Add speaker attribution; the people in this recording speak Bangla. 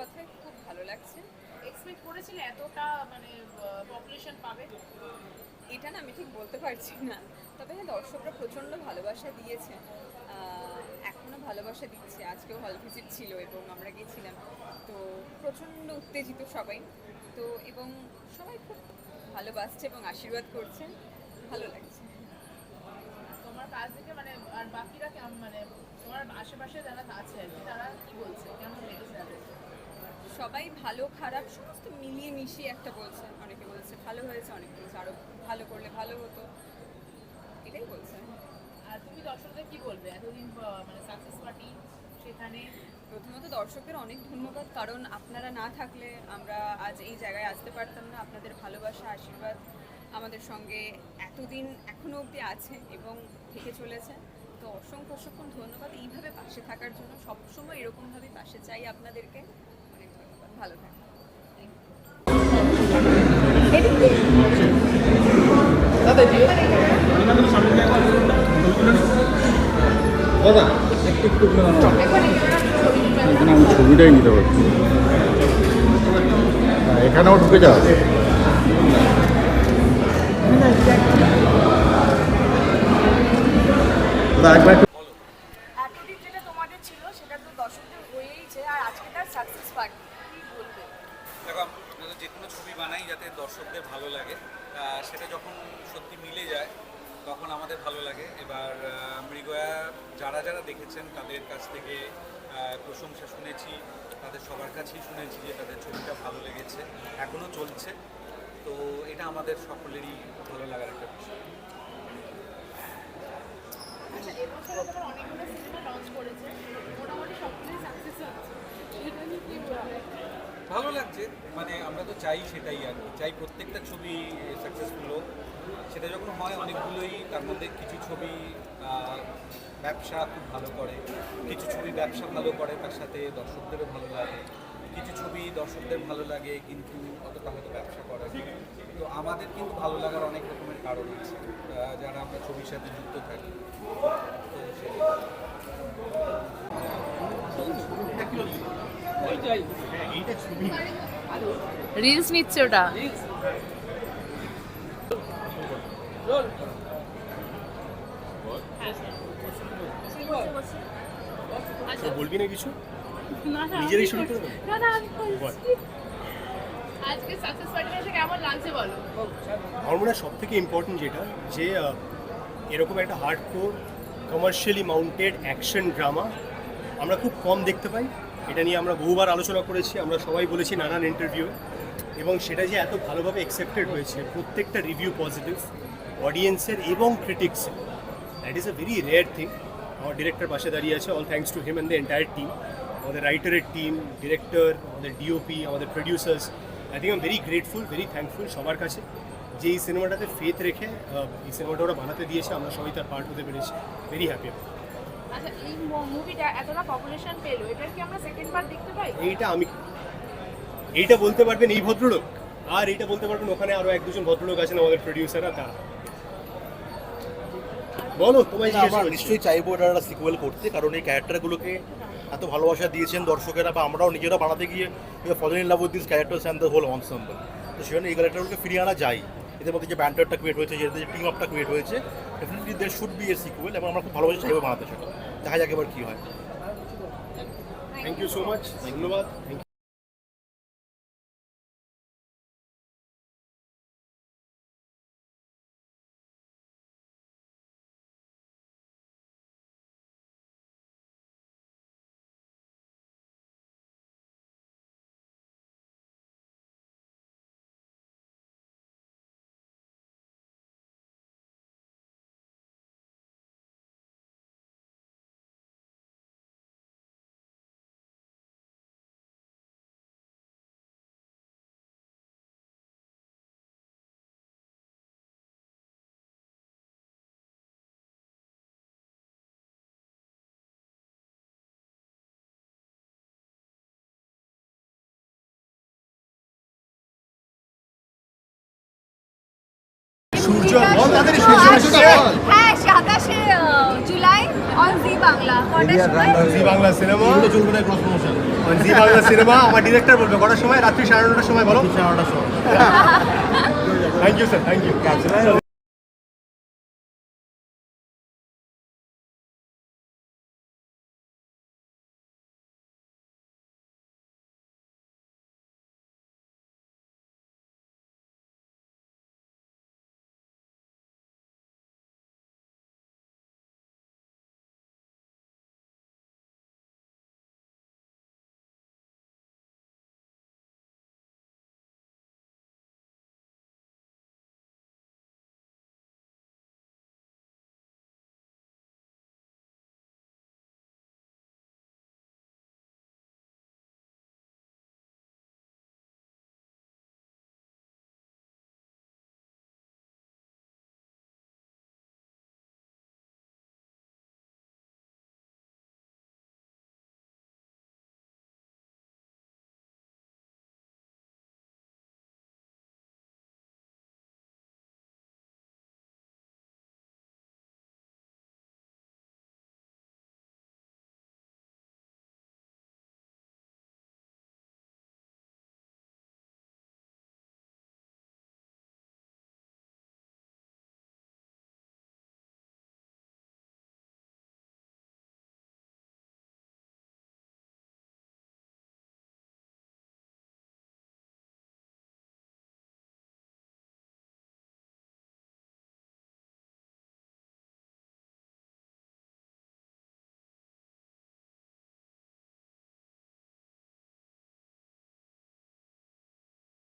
Speaker 1: কথায় খুব ভালো লাগছে।
Speaker 2: এক্সপেক্ট করেছিলে এতটা মানে পপুলেশন পাবে?
Speaker 1: এটা না আমি ঠিক বলতে পারছি না। তবে হ্যাঁ দর্শকরা প্রচণ্ড ভালোবাসা দিয়েছে। আহ, এখনও ভালোবাসা দিচ্ছে। আজকেও হল ভিজিট ছিল এবং আমরা গেছিলাম। তো প্রচণ্ড উত্তেজিত সবাই। তো এবং সবাই খুব ভালোবাসছে এবং আশীর্বাদ করছে। ভালো লাগছে।
Speaker 2: তোমার কাজ থেকে মানে আর বাকিরা কেমন মানে তোমার আশেপাশে যারা আছে তারা কি বলছে? কেমন লেগেছে তাদের?
Speaker 1: সবাই ভালো খারাপ সমস্ত মিলিয়ে মিশিয়ে একটা বলছে অনেকে বলছে ভালো হয়েছে অনেকে বলছে আরও ভালো করলে ভালো হতো। এটাই বলছে।
Speaker 2: আর তুমি দর্শকদের কি বলবে? এতদিন মানে সাকসেস পার্টি সেখানে?
Speaker 1: প্রথমত দর্শকদের অনেক ধন্যবাদ কারণ আপনারা না থাকলে আমরা আজ এই জায়গায় আসতে পারতাম না। আপনাদের ভালোবাসা আশীর্বাদ আমাদের সঙ্গে এতদিন এখনও অবধি আছে এবং থেকে চলেছে। তো অসংখ্য অসংখ্য ধন্যবাদ। এইভাবে পাশে থাকার জন্য সবসময় এরকমভাবে পাশে চাই আপনাদেরকে। ভালো থাকবেন।
Speaker 3: এখানে আমি ছবিটাই নিতে পারছি হ্যাঁ, এখানেও ঢুকে যাও।
Speaker 4: এতদিন যেটা তোমাদের ছিল সেটা তো দর্শকদের হয়েইছে আর আজকে তার সাকসেস পার্টি
Speaker 5: দেখো যে কোনো ছবি বানাই যাতে দর্শকদের ভালো লাগে। সেটা যখন সত্যি মিলে যায়, তখন আমাদের ভালো লাগে। এবার মৃগয়া যারা যারা দেখেছেন, তাদের কাছ থেকে প্রশংসা শুনেছি, তাদের সবার কাছেই শুনেছি যে তাদের ছবিটা ভালো লেগেছে এখনও চলছে। তো এটা আমাদের সকলেরই ভালো লাগার একটা বিষয়।
Speaker 2: আচ্ছা এবছর অনেকগুলো সিনেমা লঞ্চ করেছে। মোটামুটি সবগুলোই সাকসেস হচ্ছে এটা নিয়ে কি বলবে
Speaker 5: ভালো মানে আমরা তো চাই সেটাই আর কি। চাই প্রত্যেকটা ছবি সাকসেসফুল হোক। সেটা যখন হয় অনেকগুলোই তার মধ্যে কিছু ছবি ব্যবসা খুব ভালো করে। কিছু ছবি ব্যবসা ভালো করে তার সাথে দর্শকদেরও ভালো লাগে। কিছু ছবি দর্শকদের ভালো লাগে কিন্তু অতটা হয়তো ব্যবসা করে না। তো আমাদের কিন্তু ভালো লাগার অনেক রকমের কারণ আছে। যারা আমরা ছবির সাথে যুক্ত থাকি। তো সেটাই।
Speaker 2: রিলস নিচ্ছে ওটা।
Speaker 6: বলবি না কিছু?
Speaker 2: না না
Speaker 6: নিজেরই শুরু করে
Speaker 2: না না আজকে সাকসেস পার্টিতে কেমন লাগছে বলো?
Speaker 6: আমার মনে হয় সব থেকে ইম্পর্টেন্ট যেটা যে এরকম একটা কমার্শিয়ালি মাউন্টেড অ্যাকশন ড্রামা আমরা খুব কম দেখতে পাই। এটা নিয়ে আমরা বহুবার আলোচনা করেছি, আমরা সবাই বলেছি নানান ইন্টারভিউ এবং সেটা যে এত ভালোভাবে অ্যাকসেপ্টেড হয়েছে, প্রত্যেকটা রিভিউ পজিটিভ অডিয়েন্সের এবং ক্রিটিক্সের that is a very rare thing আমার ডিরেক্টর পাশে দাঁড়িয়ে আছে। All thanks to him and the entire team আমাদের রাইটারের টিম ডিরেক্টর আমাদের ডিওপি আমাদের producers I think am very grateful very thankful সবার কাছে যে এই সিনেমাটাতে ফেথ রেখে এই সিনেমাটা ওরা বানাতে দিয়েছে। আমরা সবাই তার পার্ট হতে পেরেছি। ভেরি হ্যাপি
Speaker 2: আচ্ছা এই মুভিটা এতটা পপুলেশন পেল এটার কি আমরা সেকেন্ড পার্ট দেখতে পাই?
Speaker 6: এইটা আমি এইটা বলতে পারবেন এই ভদ্রলোক। আর এইটা বলতে পারবেন ওখানে আরও এক দুজন ভদ্রলোক আছেন আমাদের প্রডিউসাররা তারা। বলো তোমায়
Speaker 7: আমরা নিশ্চয়ই চাইব এটা একটা সিকুয়েল করতে কারণ এই ক্যারেক্টারগুলোকে এত ভালোবাসা দিয়েছেন দর্শকেরা বা আমরাও নিজেরা বানাতে গিয়ে fall in love with this characters and the whole ensemble তো সেখানে এই ক্যারেক্টারগুলোকে ফিরিয়ে আনা যায়। এদের মধ্যে যে ব্যান্ডারটা ক্রিয়েট হয়েছে, যে টিম আপটা ক্রিয়েট হয়েছে definitely there should be a sequel এবং আমরা খুব ভালোবাসে চাইব বানাতে সেটা। দেখা যাক এবার কী হয়।
Speaker 6: থ্যাংক ইউ সো মাচ ধন্যবাদ। থ্যাংক সূর্য সিনেমা
Speaker 7: এগুলো চলবে না
Speaker 6: জি বাংলা সিনেমা আমার ডিরেক্টর বলবে কটার সময় রাত্রি সাড়ে নটার সময় বলো
Speaker 7: সাড়ে নটার সময়
Speaker 6: thank you sir thank you